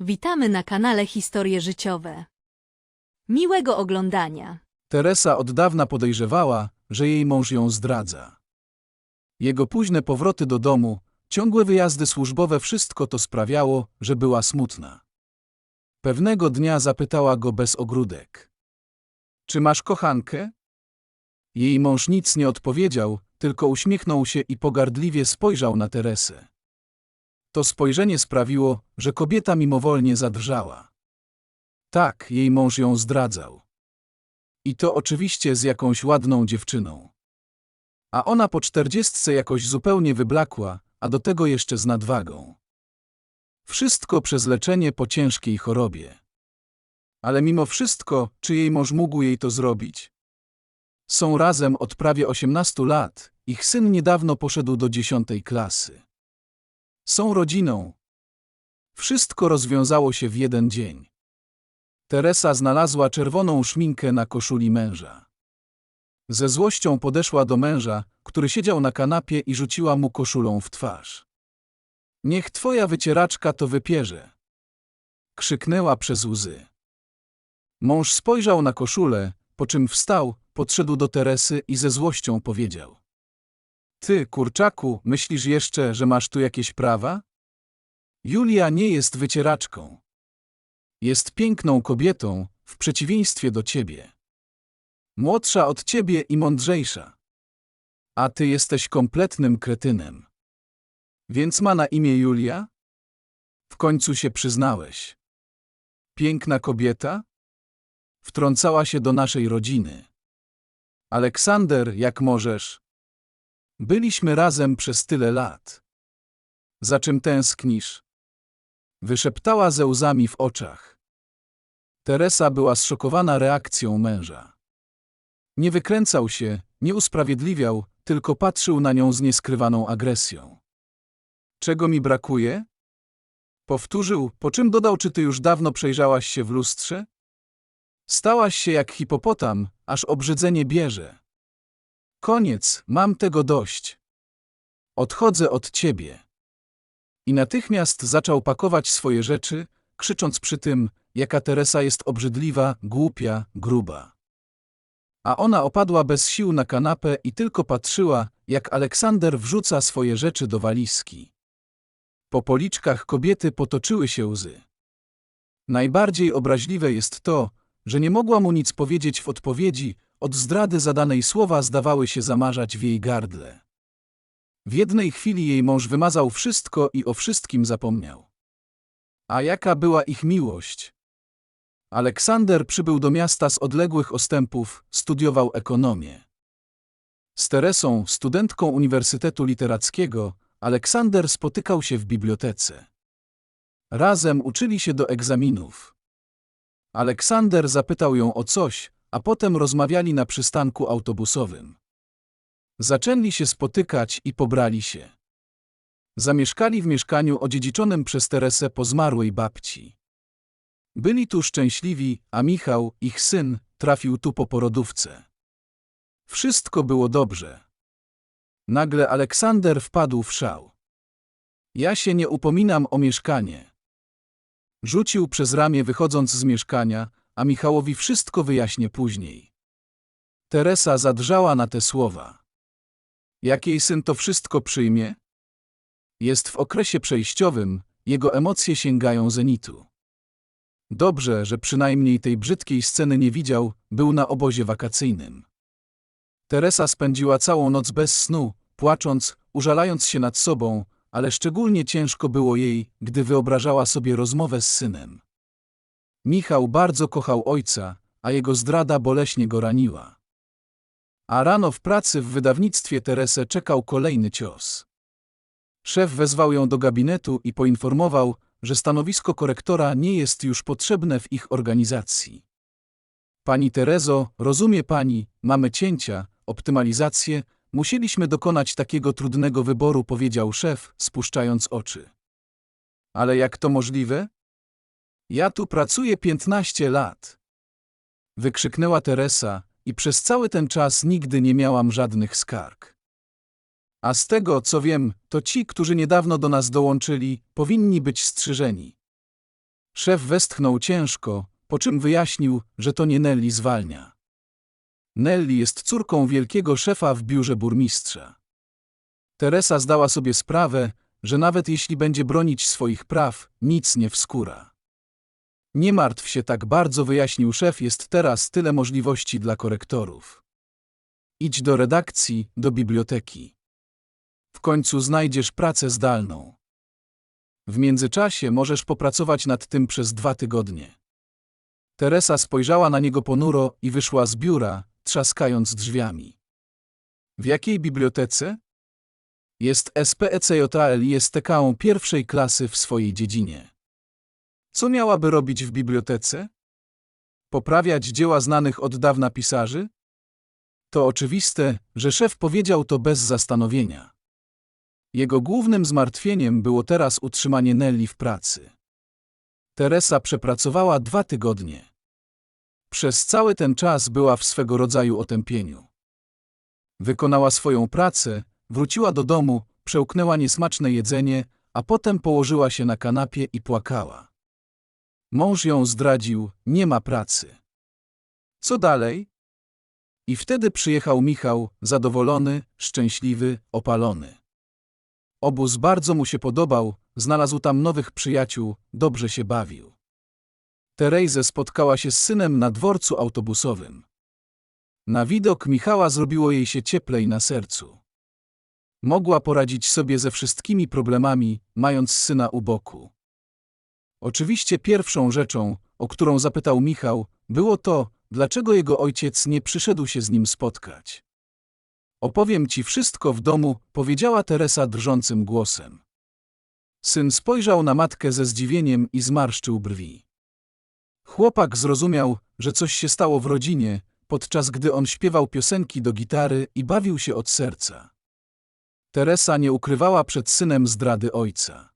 Witamy na kanale Historie Życiowe. Miłego oglądania. Teresa od dawna podejrzewała, że jej mąż ją zdradza. Jego późne powroty do domu, ciągłe wyjazdy służbowe wszystko to sprawiało, że była smutna. Pewnego dnia zapytała go bez ogródek. Czy masz kochankę? Jej mąż nic nie odpowiedział, tylko uśmiechnął się i pogardliwie spojrzał na Teresę. To spojrzenie sprawiło, że kobieta mimowolnie zadrżała. Tak, jej mąż ją zdradzał. I to oczywiście z jakąś ładną dziewczyną. A ona po czterdziestce jakoś zupełnie wyblakła, a do tego jeszcze z nadwagą. Wszystko przez leczenie po ciężkiej chorobie. Ale mimo wszystko, czy jej mąż mógł jej to zrobić? Są razem od prawie 18 lat, ich syn niedawno poszedł do dziesiątej klasy. Są rodziną. Wszystko rozwiązało się w jeden dzień. Teresa znalazła czerwoną szminkę na koszuli męża. Ze złością podeszła do męża, który siedział na kanapie i rzuciła mu koszulą w twarz. Niech twoja wycieraczka to wypierze. Krzyknęła przez łzy. Mąż spojrzał na koszulę, po czym wstał, podszedł do Teresy i ze złością powiedział. Ty, kurczaku, myślisz jeszcze, że masz tu jakieś prawa? Julia nie jest wycieraczką. Jest piękną kobietą, w przeciwieństwie do ciebie. Młodsza od ciebie i mądrzejsza. A ty jesteś kompletnym kretynem. Więc ma na imię Julia? W końcu się przyznałeś. Piękna kobieta? Wtrącała się do naszej rodziny. Aleksander, jak możesz. Byliśmy razem przez tyle lat. Za czym tęsknisz? Wyszeptała ze łzami w oczach. Teresa była zszokowana reakcją męża. Nie wykręcał się, nie usprawiedliwiał, tylko patrzył na nią z nieskrywaną agresją. Czego mi brakuje? Powtórzył, po czym dodał, czy ty już dawno przejrzałaś się w lustrze? Stałaś się jak hipopotam, aż obrzydzenie bierze. Koniec, mam tego dość. Odchodzę od ciebie. I natychmiast zaczął pakować swoje rzeczy, krzycząc przy tym, jaka Teresa jest obrzydliwa, głupia, gruba. A ona opadła bez sił na kanapę i tylko patrzyła, jak Aleksander wrzuca swoje rzeczy do walizki. Po policzkach kobiety potoczyły się łzy. Najbardziej obraźliwe jest to, że nie mogła mu nic powiedzieć w odpowiedzi, od zdrady zadanej słowa zdawały się zamarzać w jej gardle. W jednej chwili jej mąż wymazał wszystko i o wszystkim zapomniał. A jaka była ich miłość? Aleksander przybył do miasta z odległych ostępów, studiował ekonomię. Z Teresą, studentką Uniwersytetu Literackiego, Aleksander spotykał się w bibliotece. Razem uczyli się do egzaminów. Aleksander zapytał ją o coś, a potem rozmawiali na przystanku autobusowym. Zaczęli się spotykać i pobrali się. Zamieszkali w mieszkaniu odziedziczonym przez Teresę po zmarłej babci. Byli tu szczęśliwi, a Michał, ich syn, trafił tu po porodówce. Wszystko było dobrze. Nagle Aleksander wpadł w szał. Ja się nie upominam o mieszkanie. Rzucił przez ramię wychodząc z mieszkania, a Michałowi wszystko wyjaśnię później. Teresa zadrżała na te słowa. Jak jej syn to wszystko przyjmie? Jest w okresie przejściowym, jego emocje sięgają zenitu. Dobrze, że przynajmniej tej brzydkiej sceny nie widział, był na obozie wakacyjnym. Teresa spędziła całą noc bez snu, płacząc, użalając się nad sobą, ale szczególnie ciężko było jej, gdy wyobrażała sobie rozmowę z synem. Michał bardzo kochał ojca, a jego zdrada boleśnie go raniła. A rano w pracy w wydawnictwie Teresę czekał kolejny cios. Szef wezwał ją do gabinetu i poinformował, że stanowisko korektora nie jest już potrzebne w ich organizacji. Pani Terezo, rozumie pani, mamy cięcia, optymalizację, musieliśmy dokonać takiego trudnego wyboru, powiedział szef, spuszczając oczy. Ale jak to możliwe? Ja tu pracuję 15 lat. Wykrzyknęła Teresa i przez cały ten czas nigdy nie miałam żadnych skarg. A z tego, co wiem, to ci, którzy niedawno do nas dołączyli, powinni być strzyżeni. Szef westchnął ciężko, po czym wyjaśnił, że to nie Nelly zwalnia. Nelly jest córką wielkiego szefa w biurze burmistrza. Teresa zdała sobie sprawę, że nawet jeśli będzie bronić swoich praw, nic nie wskóra. Nie martw się tak bardzo, wyjaśnił szef, jest teraz tyle możliwości dla korektorów. Idź do redakcji, do biblioteki. W końcu znajdziesz pracę zdalną. W międzyczasie możesz popracować nad tym przez dwa tygodnie. Teresa spojrzała na niego ponuro i wyszła z biura, trzaskając drzwiami. W jakiej bibliotece? Jest SPECJL i jest TK pierwszej klasy w swojej dziedzinie. Co miałaby robić w bibliotece? Poprawiać dzieła znanych od dawna pisarzy? To oczywiste, że szef powiedział to bez zastanowienia. Jego głównym zmartwieniem było teraz utrzymanie Nelly w pracy. Teresa przepracowała dwa tygodnie. Przez cały ten czas była w swego rodzaju otępieniu. Wykonała swoją pracę, wróciła do domu, przełknęła niesmaczne jedzenie, a potem położyła się na kanapie i płakała. Mąż ją zdradził, nie ma pracy. Co dalej? I wtedy przyjechał Michał, zadowolony, szczęśliwy, opalony. Obóz bardzo mu się podobał, znalazł tam nowych przyjaciół, dobrze się bawił. Terejze spotkała się z synem na dworcu autobusowym. Na widok Michała zrobiło jej się cieplej na sercu. Mogła poradzić sobie ze wszystkimi problemami, mając syna u boku. Oczywiście pierwszą rzeczą, o którą zapytał Michał, było to, dlaczego jego ojciec nie przyszedł się z nim spotkać. Opowiem ci wszystko w domu, powiedziała Teresa drżącym głosem. Syn spojrzał na matkę ze zdziwieniem i zmarszczył brwi. Chłopak zrozumiał, że coś się stało w rodzinie, podczas gdy on śpiewał piosenki do gitary i bawił się od serca. Teresa nie ukrywała przed synem zdrady ojca.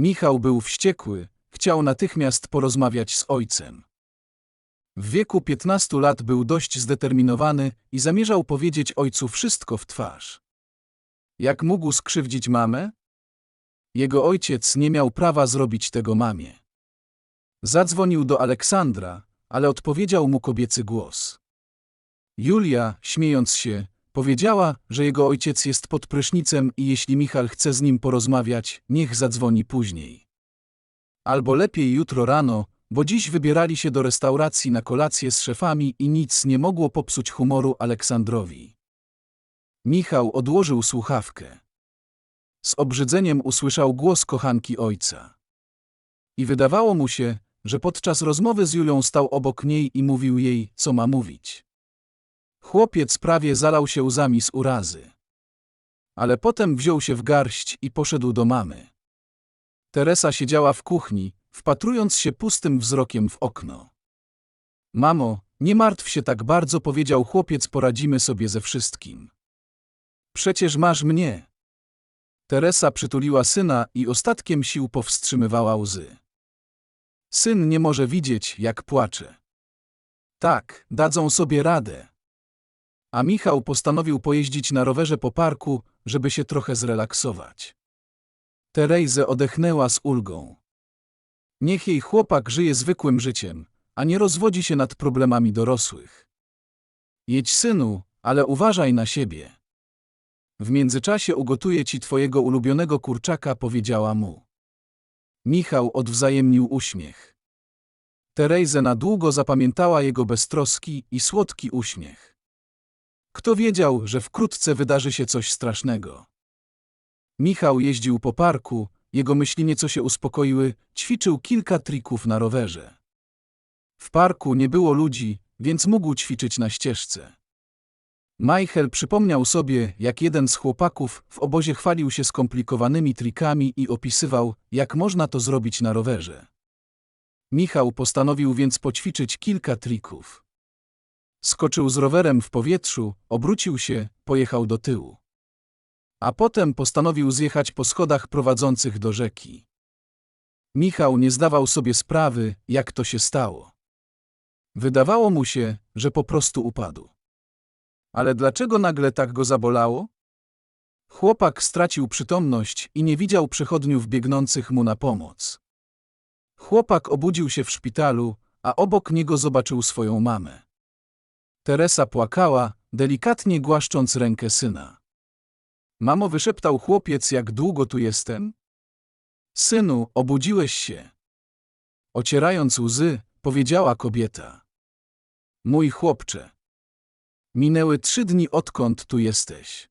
Michał był wściekły, chciał natychmiast porozmawiać z ojcem. W wieku 15 lat był dość zdeterminowany i zamierzał powiedzieć ojcu wszystko w twarz. Jak mógł skrzywdzić mamę? Jego ojciec nie miał prawa zrobić tego mamie. Zadzwonił do Aleksandra, ale odpowiedział mu kobiecy głos. Julia, śmiejąc się, powiedziała, że jego ojciec jest pod prysznicem i jeśli Michal chce z nim porozmawiać, niech zadzwoni później. Albo lepiej jutro rano, bo dziś wybierali się do restauracji na kolację z szefami i nic nie mogło popsuć humoru Aleksandrowi. Michał odłożył słuchawkę. Z obrzydzeniem usłyszał głos kochanki ojca. I wydawało mu się, że podczas rozmowy z Julią stał obok niej i mówił jej, co ma mówić. Chłopiec prawie zalał się łzami z urazy. Ale potem wziął się w garść i poszedł do mamy. Teresa siedziała w kuchni, wpatrując się pustym wzrokiem w okno. Mamo, nie martw się tak bardzo, powiedział chłopiec, poradzimy sobie ze wszystkim. Przecież masz mnie. Teresa przytuliła syna i ostatkiem sił powstrzymywała łzy. Syn nie może widzieć, jak płacze. Tak, dadzą sobie radę. A Michał postanowił pojeździć na rowerze po parku, żeby się trochę zrelaksować. Terejze odechnęła z ulgą. Niech jej chłopak żyje zwykłym życiem, a nie rozwodzi się nad problemami dorosłych. Jedź synu, ale uważaj na siebie. W międzyczasie ugotuję ci twojego ulubionego kurczaka, powiedziała mu. Michał odwzajemnił uśmiech. Terejze na długo zapamiętała jego beztroski i słodki uśmiech. Kto wiedział, że wkrótce wydarzy się coś strasznego? Michał jeździł po parku, jego myśli nieco się uspokoiły, ćwiczył kilka trików na rowerze. W parku nie było ludzi, więc mógł ćwiczyć na ścieżce. Michael przypomniał sobie, jak jeden z chłopaków w obozie chwalił się skomplikowanymi trikami i opisywał, jak można to zrobić na rowerze. Michał postanowił więc poćwiczyć kilka trików. Skoczył z rowerem w powietrzu, obrócił się, pojechał do tyłu. A potem postanowił zjechać po schodach prowadzących do rzeki. Michał nie zdawał sobie sprawy, jak to się stało. Wydawało mu się, że po prostu upadł. Ale dlaczego nagle tak go zabolało? Chłopak stracił przytomność i nie widział przechodniów biegnących mu na pomoc. Chłopak obudził się w szpitalu, a obok niego zobaczył swoją mamę. Teresa płakała, delikatnie głaszcząc rękę syna. Mamo, wyszeptał chłopiec, jak długo tu jestem? Synu, obudziłeś się. Ocierając łzy, powiedziała kobieta. Mój chłopcze. Minęły trzy dni odkąd tu jesteś.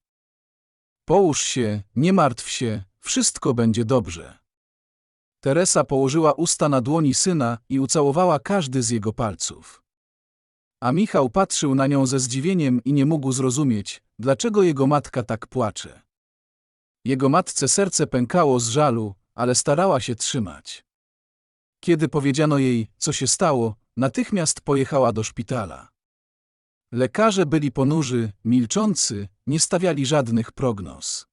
Połóż się, nie martw się, wszystko będzie dobrze. Teresa położyła usta na dłoni syna i ucałowała każdy z jego palców. A Michał patrzył na nią ze zdziwieniem i nie mógł zrozumieć, dlaczego jego matka tak płacze. Jego matce serce pękało z żalu, ale starała się trzymać. Kiedy powiedziano jej, co się stało, natychmiast pojechała do szpitala. Lekarze byli ponurzy, milczący, nie stawiali żadnych prognoz.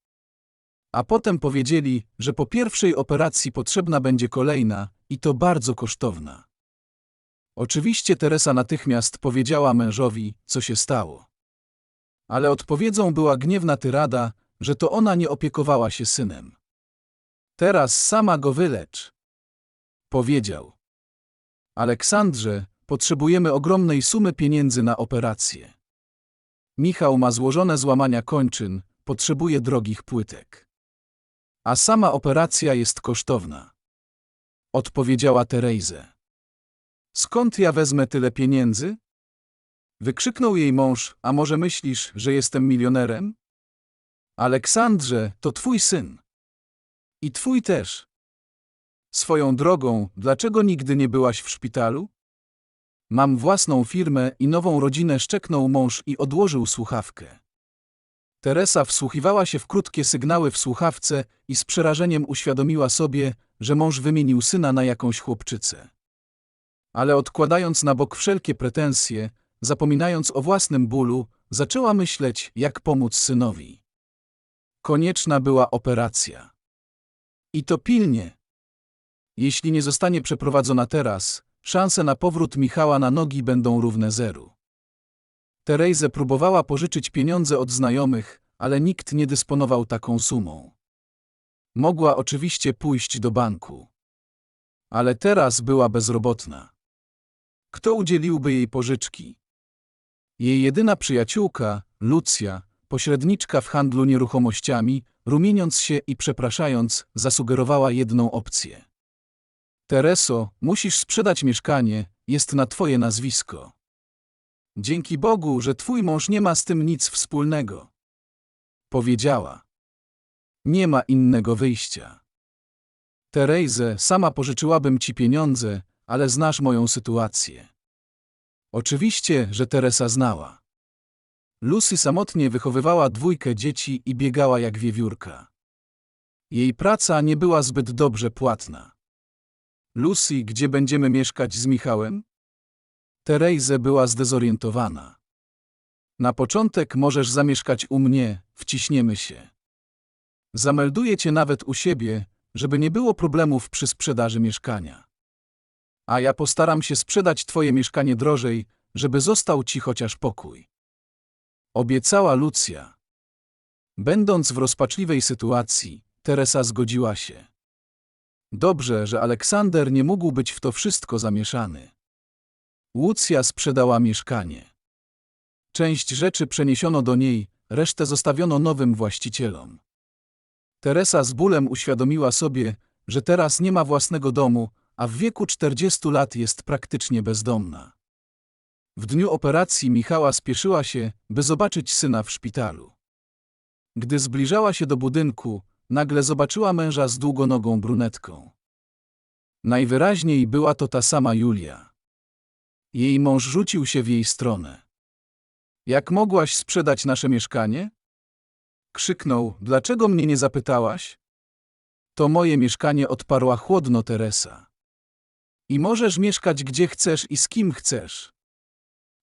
A potem powiedzieli, że po pierwszej operacji potrzebna będzie kolejna i to bardzo kosztowna. Oczywiście Teresa natychmiast powiedziała mężowi, co się stało. Ale odpowiedzią była gniewna tyrada, że to ona nie opiekowała się synem. Teraz sama go wylecz. Powiedział. Aleksandrze, potrzebujemy ogromnej sumy pieniędzy na operację. Michał ma złożone złamania kończyn, potrzebuje drogich płytek. A sama operacja jest kosztowna. Odpowiedziała Terejze. Skąd ja wezmę tyle pieniędzy? Wykrzyknął jej mąż, a może myślisz, że jestem milionerem? Aleksandrze, to twój syn. I twój też. Swoją drogą, dlaczego nigdy nie byłaś w szpitalu? Mam własną firmę i nową rodzinę, szczeknął mąż i odłożył słuchawkę. Teresa wsłuchiwała się w krótkie sygnały w słuchawce i z przerażeniem uświadomiła sobie, że mąż wymienił syna na jakąś chłopczycę. Ale odkładając na bok wszelkie pretensje, zapominając o własnym bólu, zaczęła myśleć, jak pomóc synowi. Konieczna była operacja. I to pilnie. Jeśli nie zostanie przeprowadzona teraz, szanse na powrót Michała na nogi będą równe zeru. Terejze próbowała pożyczyć pieniądze od znajomych, ale nikt nie dysponował taką sumą. Mogła oczywiście pójść do banku. Ale teraz była bezrobotna. Kto udzieliłby jej pożyczki? Jej jedyna przyjaciółka, Lucja, pośredniczka w handlu nieruchomościami, rumieniąc się i przepraszając, zasugerowała jedną opcję. Tereso, musisz sprzedać mieszkanie, jest na twoje nazwisko. Dzięki Bogu, że twój mąż nie ma z tym nic wspólnego. Powiedziała. Nie ma innego wyjścia. Terejze, sama pożyczyłabym ci pieniądze, ale znasz moją sytuację. Oczywiście, że Teresa znała. Lucy samotnie wychowywała dwójkę dzieci i biegała jak wiewiórka. Jej praca nie była zbyt dobrze płatna. Lucy, gdzie będziemy mieszkać z Michałem? Terejze była zdezorientowana. Na początek możesz zamieszkać u mnie, wciśniemy się. Zamelduję cię nawet u siebie, żeby nie było problemów przy sprzedaży mieszkania. A ja postaram się sprzedać twoje mieszkanie drożej, żeby został ci chociaż pokój. Obiecała Lucja. Będąc w rozpaczliwej sytuacji, Teresa zgodziła się. Dobrze, że Aleksander nie mógł być w to wszystko zamieszany. Łucja sprzedała mieszkanie. Część rzeczy przeniesiono do niej, resztę zostawiono nowym właścicielom. Teresa z bólem uświadomiła sobie, że teraz nie ma własnego domu, a w wieku 40 lat jest praktycznie bezdomna. W dniu operacji Michała spieszyła się, by zobaczyć syna w szpitalu. Gdy zbliżała się do budynku, nagle zobaczyła męża z długonogą brunetką. Najwyraźniej była to ta sama Julia. Jej mąż rzucił się w jej stronę. Jak mogłaś sprzedać nasze mieszkanie? Krzyknął, dlaczego mnie nie zapytałaś? To moje mieszkanie odparła chłodno Teresa. I możesz mieszkać gdzie chcesz i z kim chcesz.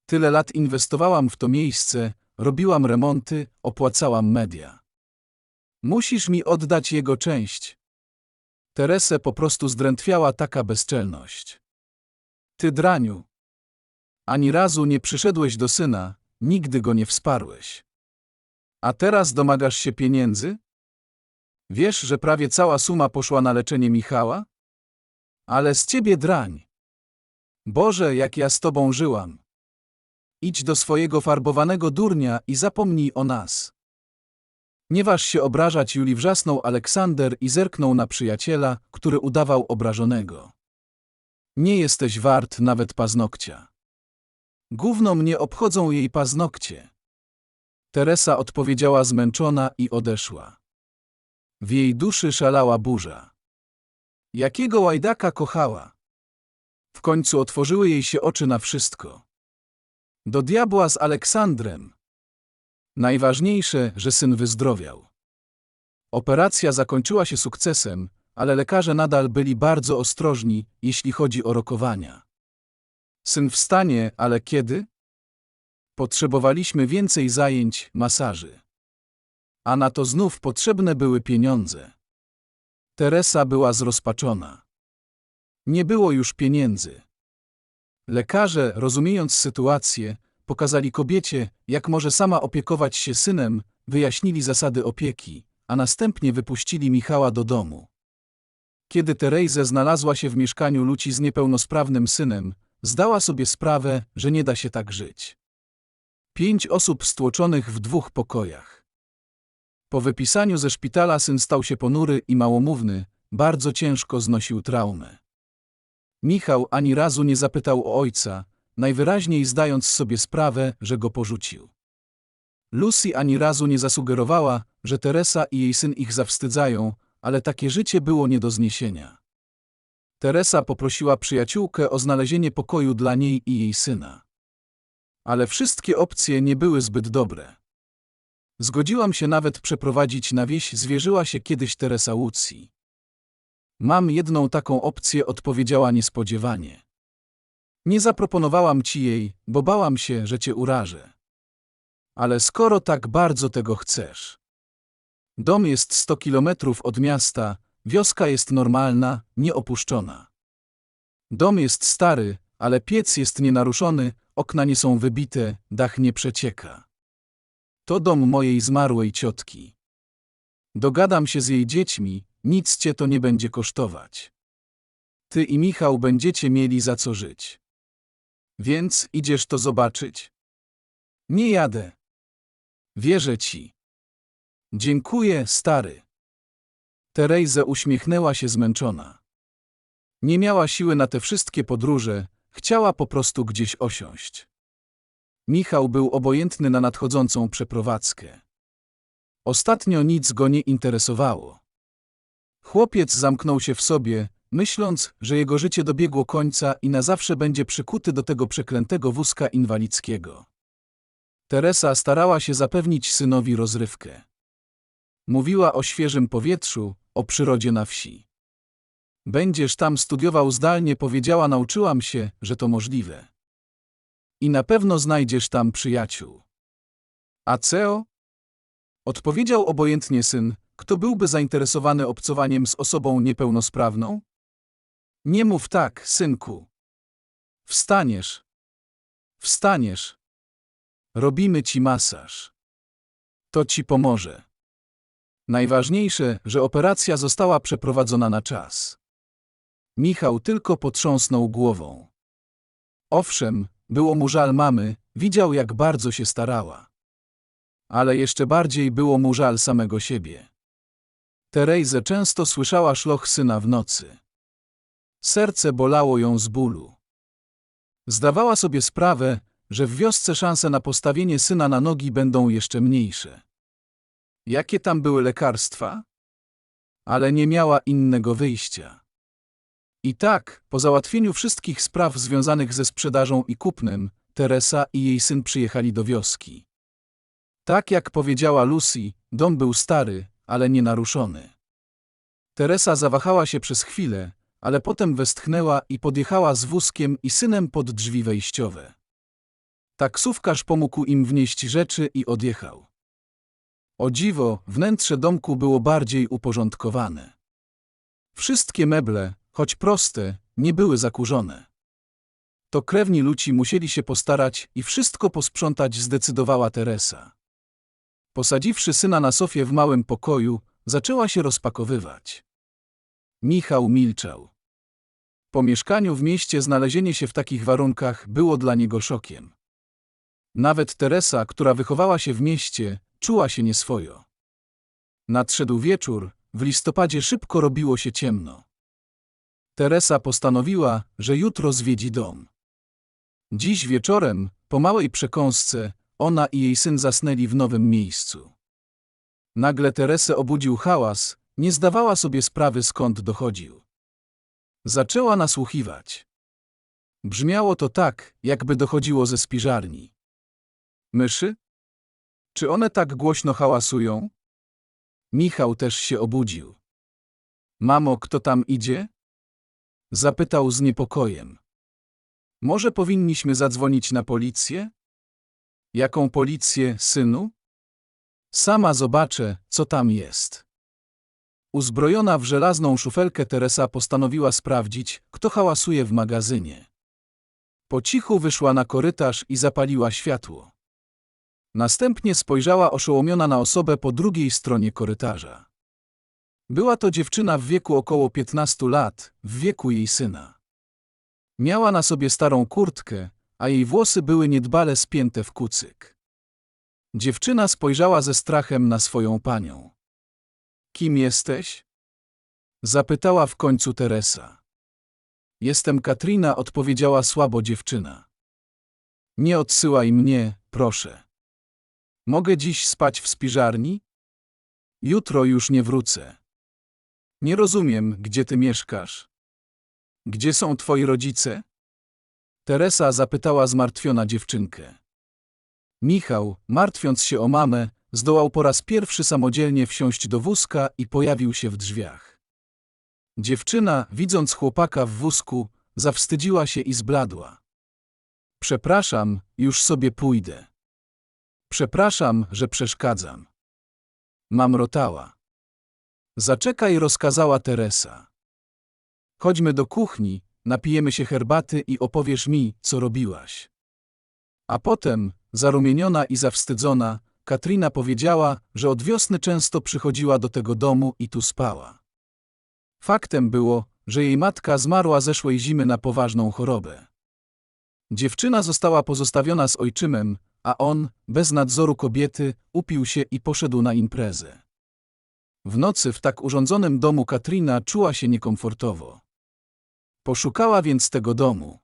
Tyle lat inwestowałam w to miejsce, robiłam remonty, opłacałam media. Musisz mi oddać jego część. Teresę po prostu zdrętwiała taka bezczelność. Ty draniu. Ani razu nie przyszedłeś do syna, nigdy go nie wsparłeś. A teraz domagasz się pieniędzy? Wiesz, że prawie cała suma poszła na leczenie Michała? Ale z ciebie drań. Boże, jak ja z tobą żyłam. Idź do swojego farbowanego durnia i zapomnij o nas. Nie waż się obrażać, Juli wrzasnął Aleksander i zerknął na przyjaciela, który udawał obrażonego. Nie jesteś wart nawet paznokcia. Gówno mnie obchodzą jej paznokcie. Teresa odpowiedziała zmęczona i odeszła. W jej duszy szalała burza. Jakiego łajdaka kochała? W końcu otworzyły jej się oczy na wszystko. Do diabła z Aleksandrem. Najważniejsze, że syn wyzdrowiał. Operacja zakończyła się sukcesem, ale lekarze nadal byli bardzo ostrożni, jeśli chodzi o rokowania. Syn wstanie, ale kiedy? Potrzebowaliśmy więcej zajęć, masaży. A na to znów potrzebne były pieniądze. Teresa była zrozpaczona. Nie było już pieniędzy. Lekarze, rozumiejąc sytuację, pokazali kobiecie, jak może sama opiekować się synem, wyjaśnili zasady opieki, a następnie wypuścili Michała do domu. Kiedy Teresa znalazła się w mieszkaniu ludzi z niepełnosprawnym synem, zdała sobie sprawę, że nie da się tak żyć. Pięć osób stłoczonych w dwóch pokojach. Po wypisaniu ze szpitala syn stał się ponury i małomówny, bardzo ciężko znosił traumę. Michał ani razu nie zapytał o ojca, najwyraźniej zdając sobie sprawę, że go porzucił. Lucy ani razu nie zasugerowała, że Teresa i jej syn ich zawstydzają, ale takie życie było nie do zniesienia. Teresa poprosiła przyjaciółkę o znalezienie pokoju dla niej i jej syna. Ale wszystkie opcje nie były zbyt dobre. Zgodziłam się nawet przeprowadzić na wieś, zwierzyła się kiedyś Teresa Łucji. Mam jedną taką opcję, odpowiedziała niespodziewanie. Nie zaproponowałam ci jej, bo bałam się, że cię urażę. Ale skoro tak bardzo tego chcesz. Dom jest 100 kilometrów od miasta, wioska jest normalna, nieopuszczona. Dom jest stary, ale piec jest nienaruszony, okna nie są wybite, dach nie przecieka. To dom mojej zmarłej ciotki. Dogadam się z jej dziećmi, nic cię to nie będzie kosztować. Ty i Michał będziecie mieli za co żyć. Więc idziesz to zobaczyć? Nie jadę. Wierzę ci. Dziękuję, stary. Teresa uśmiechnęła się zmęczona. Nie miała siły na te wszystkie podróże, chciała po prostu gdzieś osiąść. Michał był obojętny na nadchodzącą przeprowadzkę. Ostatnio nic go nie interesowało. Chłopiec zamknął się w sobie, myśląc, że jego życie dobiegło końca i na zawsze będzie przykuty do tego przeklętego wózka inwalidzkiego. Teresa starała się zapewnić synowi rozrywkę. Mówiła o świeżym powietrzu, o przyrodzie na wsi. Będziesz tam studiował zdalnie, powiedziała, nauczyłam się, że to możliwe. I na pewno znajdziesz tam przyjaciół. A CEO? Odpowiedział obojętnie syn, kto byłby zainteresowany obcowaniem z osobą niepełnosprawną? Nie mów tak, synku. Wstaniesz. Wstaniesz. Robimy ci masaż. To ci pomoże. Najważniejsze, że operacja została przeprowadzona na czas. Michał tylko potrząsnął głową. Owszem, było mu żal mamy, widział jak bardzo się starała. Ale jeszcze bardziej było mu żal samego siebie. Teresa często słyszała szloch syna w nocy. Serce bolało ją z bólu. Zdawała sobie sprawę, że w wiosce szanse na postawienie syna na nogi będą jeszcze mniejsze. Jakie tam były lekarstwa? Ale nie miała innego wyjścia. I tak, po załatwieniu wszystkich spraw związanych ze sprzedażą i kupnem, Teresa i jej syn przyjechali do wioski. Tak jak powiedziała Lucy, dom był stary, ale nienaruszony. Teresa zawahała się przez chwilę, ale potem westchnęła i podjechała z wózkiem i synem pod drzwi wejściowe. Taksówkarz pomógł im wnieść rzeczy i odjechał. O dziwo, wnętrze domku było bardziej uporządkowane. Wszystkie meble, choć proste, nie były zakurzone. To krewni ludzi musieli się postarać i wszystko posprzątać, zdecydowała Teresa. Posadziwszy syna na sofie w małym pokoju, zaczęła się rozpakowywać. Michał milczał. Po mieszkaniu w mieście znalezienie się w takich warunkach było dla niego szokiem. Nawet Teresa, która wychowała się w mieście, czuła się nieswojo. Nadszedł wieczór, w listopadzie szybko robiło się ciemno. Teresa postanowiła, że jutro zwiedzi dom. Dziś wieczorem, po małej przekąsce, ona i jej syn zasnęli w nowym miejscu. Nagle Teresę obudził hałas, nie zdawała sobie sprawy skąd dochodził. Zaczęła nasłuchiwać. Brzmiało to tak, jakby dochodziło ze spiżarni. Myszy? Czy one tak głośno hałasują? Michał też się obudził. Mamo, kto tam idzie? Zapytał z niepokojem. Może powinniśmy zadzwonić na policję? Jaką policję, synu? Sama zobaczę, co tam jest. Uzbrojona w żelazną szufelkę Teresa postanowiła sprawdzić, kto hałasuje w magazynie. Po cichu wyszła na korytarz i zapaliła światło. Następnie spojrzała oszołomiona na osobę po drugiej stronie korytarza. Była to dziewczyna w wieku około 15 lat, w wieku jej syna. Miała na sobie starą kurtkę, a jej włosy były niedbale spięte w kucyk. Dziewczyna spojrzała ze strachem na swoją panią. Kim jesteś? Zapytała w końcu Teresa. Jestem Katrina, odpowiedziała słabo dziewczyna. Nie odsyłaj mnie, proszę. Mogę dziś spać w spiżarni? Jutro już nie wrócę. Nie rozumiem, gdzie ty mieszkasz. Gdzie są twoi rodzice? Teresa zapytała zmartwiona dziewczynkę. Michał, martwiąc się o mamę, zdołał po raz pierwszy samodzielnie wsiąść do wózka i pojawił się w drzwiach. Dziewczyna, widząc chłopaka w wózku, zawstydziła się i zbladła. Przepraszam, już sobie pójdę. Przepraszam, że przeszkadzam. Mamrotała. Zaczekaj, rozkazała Teresa. Chodźmy do kuchni, napijemy się herbaty i opowiesz mi, co robiłaś. A potem, zarumieniona i zawstydzona, Katrina powiedziała, że od wiosny często przychodziła do tego domu i tu spała. Faktem było, że jej matka zmarła zeszłej zimy na poważną chorobę. Dziewczyna została pozostawiona z ojczymem, a on, bez nadzoru kobiety, upił się i poszedł na imprezę. W nocy w tak urządzonym domu Katrina czuła się niekomfortowo. Poszukała więc tego domu.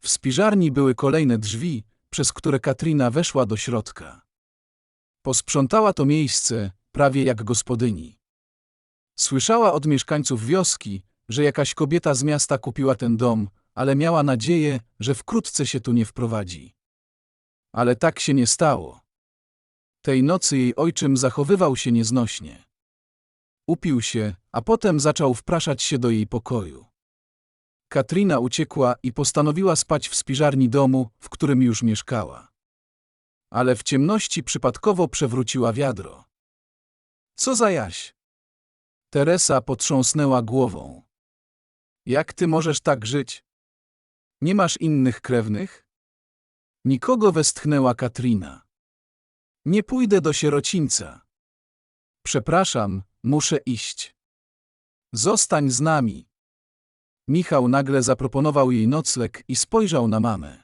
W spiżarni były kolejne drzwi, przez które Katrina weszła do środka. Posprzątała to miejsce, prawie jak gospodyni. Słyszała od mieszkańców wioski, że jakaś kobieta z miasta kupiła ten dom, ale miała nadzieję, że wkrótce się tu nie wprowadzi. Ale tak się nie stało. Tej nocy jej ojczym zachowywał się nieznośnie. Upił się, a potem zaczął wpraszać się do jej pokoju. Katrina uciekła i postanowiła spać w spiżarni domu, w którym już mieszkała. Ale w ciemności przypadkowo przewróciła wiadro. Co za jaś? Teresa potrząsnęła głową. Jak ty możesz tak żyć? Nie masz innych krewnych? Nikogo westchnęła Katrina. Nie pójdę do sierocińca. Przepraszam, muszę iść. Zostań z nami. Michał nagle zaproponował jej nocleg i spojrzał na mamę.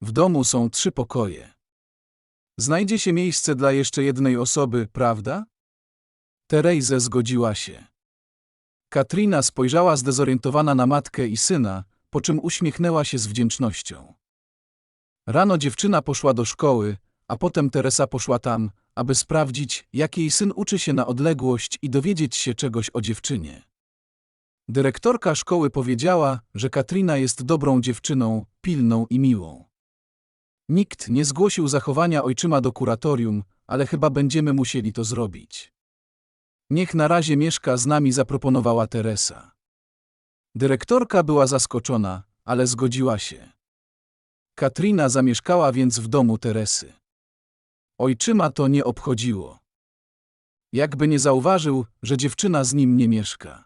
W domu są trzy pokoje. Znajdzie się miejsce dla jeszcze jednej osoby, prawda? Terejze zgodziła się. Katrina spojrzała zdezorientowana na matkę i syna, po czym uśmiechnęła się z wdzięcznością. Rano dziewczyna poszła do szkoły, a potem Teresa poszła tam, aby sprawdzić, jak jej syn uczy się na odległość i dowiedzieć się czegoś o dziewczynie. Dyrektorka szkoły powiedziała, że Katrina jest dobrą dziewczyną, pilną i miłą. Nikt nie zgłosił zachowania ojczyma do kuratorium, ale chyba będziemy musieli to zrobić. Niech na razie mieszka z nami, zaproponowała Teresa. Dyrektorka była zaskoczona, ale zgodziła się. Katrina zamieszkała więc w domu Teresy. Ojczyma to nie obchodziło. Jakby nie zauważył, że dziewczyna z nim nie mieszka.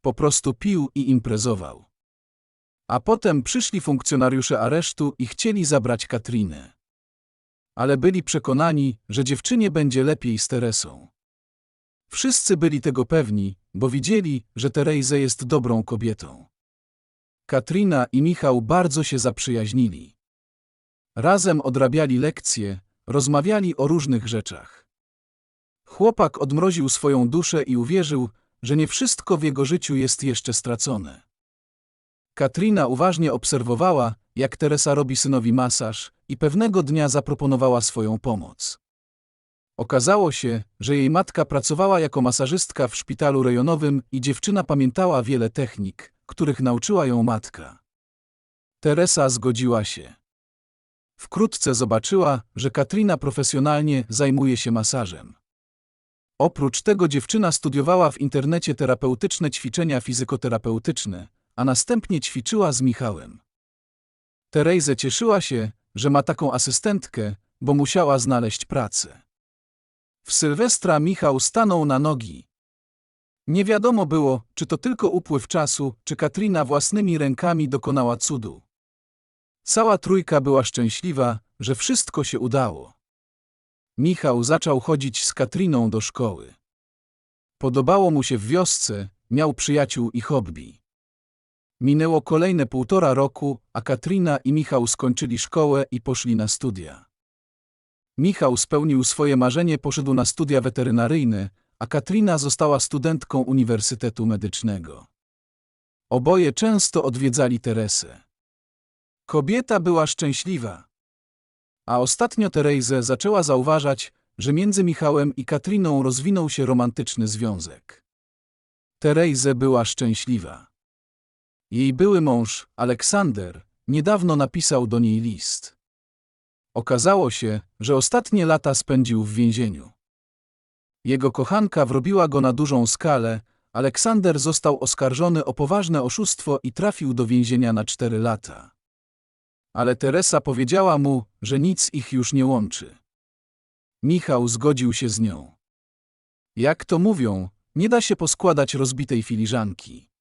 Po prostu pił i imprezował. A potem przyszli funkcjonariusze aresztu i chcieli zabrać Katrinę. Ale byli przekonani, że dziewczynie będzie lepiej z Teresą. Wszyscy byli tego pewni, bo widzieli, że Teresa jest dobrą kobietą. Katrina i Michał bardzo się zaprzyjaźnili. Razem odrabiali lekcje, rozmawiali o różnych rzeczach. Chłopak odmroził swoją duszę i uwierzył, że nie wszystko w jego życiu jest jeszcze stracone. Katrina uważnie obserwowała, jak Teresa robi synowi masaż i pewnego dnia zaproponowała swoją pomoc. Okazało się, że jej matka pracowała jako masażystka w szpitalu rejonowym i dziewczyna pamiętała wiele technik, których nauczyła ją matka. Teresa zgodziła się. Wkrótce zobaczyła, że Katrina profesjonalnie zajmuje się masażem. Oprócz tego dziewczyna studiowała w internecie terapeutyczne ćwiczenia fizykoterapeutyczne, a następnie ćwiczyła z Michałem. Teresa cieszyła się, że ma taką asystentkę, bo musiała znaleźć pracę. W Sylwestra Michał stanął na nogi. Nie wiadomo było, czy to tylko upływ czasu, czy Katrina własnymi rękami dokonała cudu. Cała trójka była szczęśliwa, że wszystko się udało. Michał zaczął chodzić z Katriną do szkoły. Podobało mu się w wiosce, miał przyjaciół i hobby. Minęło kolejne półtora roku, a Katrina i Michał skończyli szkołę i poszli na studia. Michał spełnił swoje marzenie, poszedł na studia weterynaryjne, a Katrina została studentką Uniwersytetu Medycznego. Oboje często odwiedzali Teresę. Kobieta była szczęśliwa. A ostatnio Teresa zaczęła zauważać, że między Michałem i Katriną rozwinął się romantyczny związek. Teresa była szczęśliwa. Jej były mąż, Aleksander, niedawno napisał do niej list. Okazało się, że ostatnie lata spędził w więzieniu. Jego kochanka wrobiła go na dużą skalę, Aleksander został oskarżony o poważne oszustwo i trafił do więzienia na cztery lata. Ale Teresa powiedziała mu, że nic ich już nie łączy. Michał zgodził się z nią. Jak to mówią, nie da się poskładać rozbitej filiżanki.